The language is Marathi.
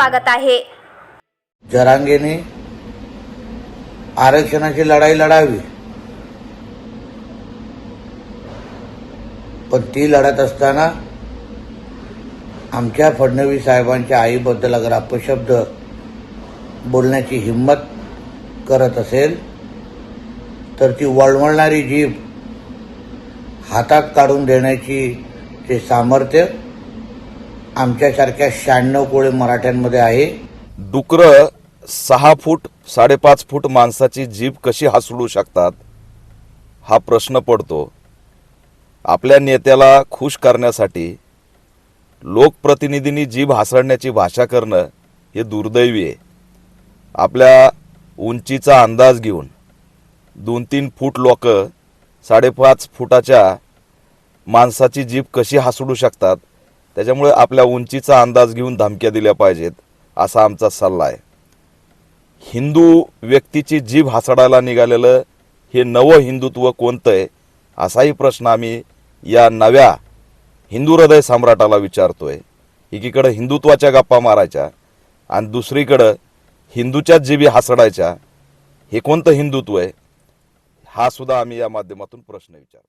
स्वागत आहे. जरांगेने आरक्षणाची लढाई लढावी. पण ती लढत असताना आमच्या फडणवीस साहेबांच्या आईबद्दल अगर अपशब्द बोलण्याची हिंमत करत असेल तर ती वळवळणारी जीभ हातात काढून देण्याची ते सामर्थ्य आमच्यासारख्या शहाण्णव कोळी मराठ्यांमध्ये आहे. डुकरं सहा फूट साडेपाच फूट माणसाची जीभ कशी हासडू शकतात? हा प्रश्न पडतो. आपल्या नेत्याला खुश करण्यासाठी लोकप्रतिनिधींनी जीभ हासडण्याची भाषा करणं हे दुर्दैवी आहे. आपल्या उंचीचा अंदाज घेऊन दोन तीन फूट लोक साडेपाच फुटाच्या माणसाची जीभ कशी हासडू शकतात? त्याच्यामुळे आपल्या उंचीचा अंदाज घेऊन धमक्या दिल्या पाहिजेत असा आमचा सल्ला आहे. हिंदू व्यक्तीची जीभ हासडायला निघालेलं हे नवं हिंदुत्व कोणतं आहे असाही प्रश्न आम्ही या नव्या हिंदू हृदय सम्राटाला विचारतोय. एकीकडं हिंदुत्वाच्या गप्पा मारायच्या आणि दुसरीकडं हिंदूच्याच जीबी हासडायच्या. हे कोणतं हिंदुत्व आहे? हा सुद्धा आम्ही या माध्यमातून प्रश्न विचारतो